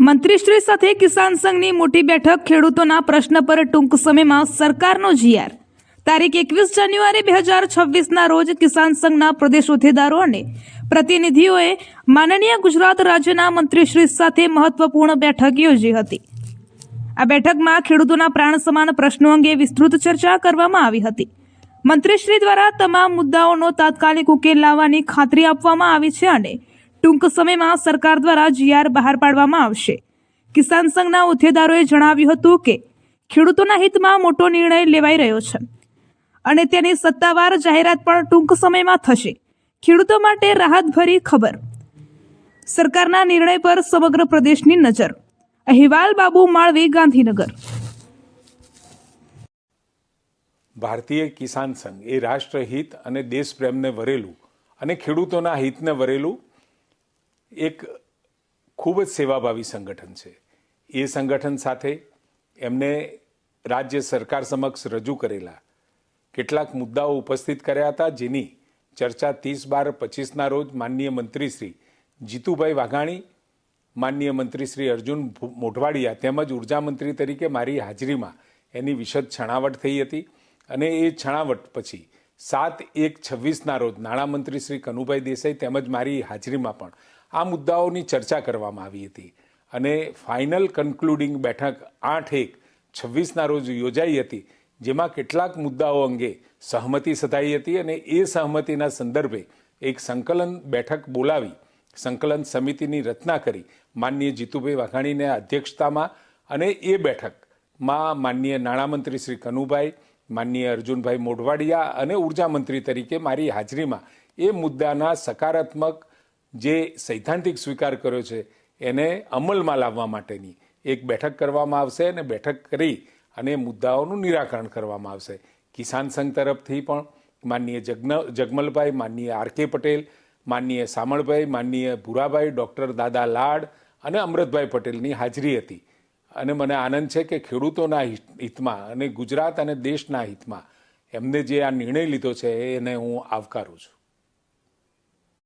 મંત્રીશ્રી સાથે કિસાન સંઘની મોટી બેઠક ખેડૂતોના પ્રશ્ન પર ટૂંક સમયમાં સરકારનો જીઆર. તારીખ એકવીસ જાન્યુઆરી બે હજાર છવ્વીસના રોજ કિસાન સંઘના પ્રદેશ હોદ્દેદારો અને પ્રતિનિધિઓએ માનનીય ગુજરાત રાજ્યના મંત્રીશ્રી સાથે મહત્વપૂર્ણ બેઠક યોજી હતી. આ બેઠકમાં ખેડૂતોના પ્રાણ સમાન પ્રશ્નો અંગે વિસ્તૃત ચર્ચા કરવામાં આવી હતી. મંત્રીશ્રી દ્વારા તમામ મુદ્દાઓનો તાત્કાલિક ઉકેલ લાવવાની ખાતરી આપવામાં આવી છે અને ટૂંક સમયમાં સરકાર દ્વારા જીઆર બહાર પાડવામાં આવશે. કિસાન સંઘના હોદ્દેદારોએ જણાવ્યું હતું કે, ખેડૂતોના હિતમાં મોટો નિર્ણય લેવાઈ રહ્યો છે અને તેની સત્તાવાર જાહેરાત પણ ટૂંક સમયમાં થશે. ખેડૂતો માટે રાહતભરી ખબર. સરકારના નિર્ણય પર સમગ્ર પ્રદેશની નજર. અહેવાલ બાબુ માળવી ગાંધીનગર. ભારતીય કિસાન સંઘ એ રાષ્ટ્રહિત અને દેશપ્રેમને વરેલું અને ખેડૂતોના હિતને વરેલું એક ખૂબ જ સેવાભાવી સંગઠન છે. એ સંગઠન સાથે એમને રાજ્ય સરકાર સમક્ષ રજૂ કરેલા કેટલાક મુદ્દાઓ ઉપસ્થિત કર્યા હતા, જેની ચર્ચા ત્રીસ બાર પચીસના રોજ માનનીય મંત્રી શ્રી જીતુભાઈ વાઘાણી, માનનીય મંત્રી શ્રી અર્જુન મોઢવાડિયા તેમજ ઊર્જા મંત્રી તરીકે મારી હાજરીમાં એની વિશદ છણાવટ થઈ હતી અને એ છણાવટ પછી સાત એક છવ્વીસના રોજ નાણામંત્રી શ્રી કનુભાઈ દેસાઈ તેમજ મારી હાજરીમાં પણ આ મુદ્દાઓની ચર્ચા કરવામાં આવી હતી અને ફાઇનલ કન્ક્લુડિંગ બેઠક આઠ એક છવ્વીસના રોજ યોજાઈ હતી, જેમાં કેટલાક મુદ્દાઓ અંગે સહમતિ સધાઈ હતી અને એ સહમતિના સંદર્ભે એક સંકલન બેઠક બોલાવી, સંકલન સમિતિની રચના કરી માનનીય જીતુભાઈ વાઘાણીને અધ્યક્ષતામાં અને એ બેઠકમાં માનનીય નાણામંત્રી શ્રી કનુભાઈ માનનીય અર્જુનભાઈ મોઢવાડિયા અને ઊર્જા મંત્રી તરીકે મારી હાજરીમાં એ મુદ્દાના સકારાત્મક જે સૈદ્ધાંતિક સ્વીકાર કર્યો છે, એને અમલમાં લાવવા માટેની એક બેઠક કરવામાં આવશે અને બેઠક કરી અને મુદ્દાઓનું નિરાકરણ કરવામાં આવશે. કિસાન સંઘ તરફથી પણ માનનીય જગન, જગમલભાઈ, માનનીય આર કે પટેલ, માનનીય સામળભાઈ, માનનીય ભૂરાભાઈ, ડૉક્ટર દાદા લાડ અને અમૃતભાઈ પટેલની હાજરી હતી. અને મને આનંદ છે કે ખેડૂતોના હિત- હિતમાં અને ગુજરાત અને દેશના હિતમાં એમને જે આ નિર્ણય લીધો છે એને હું આવકારું છું.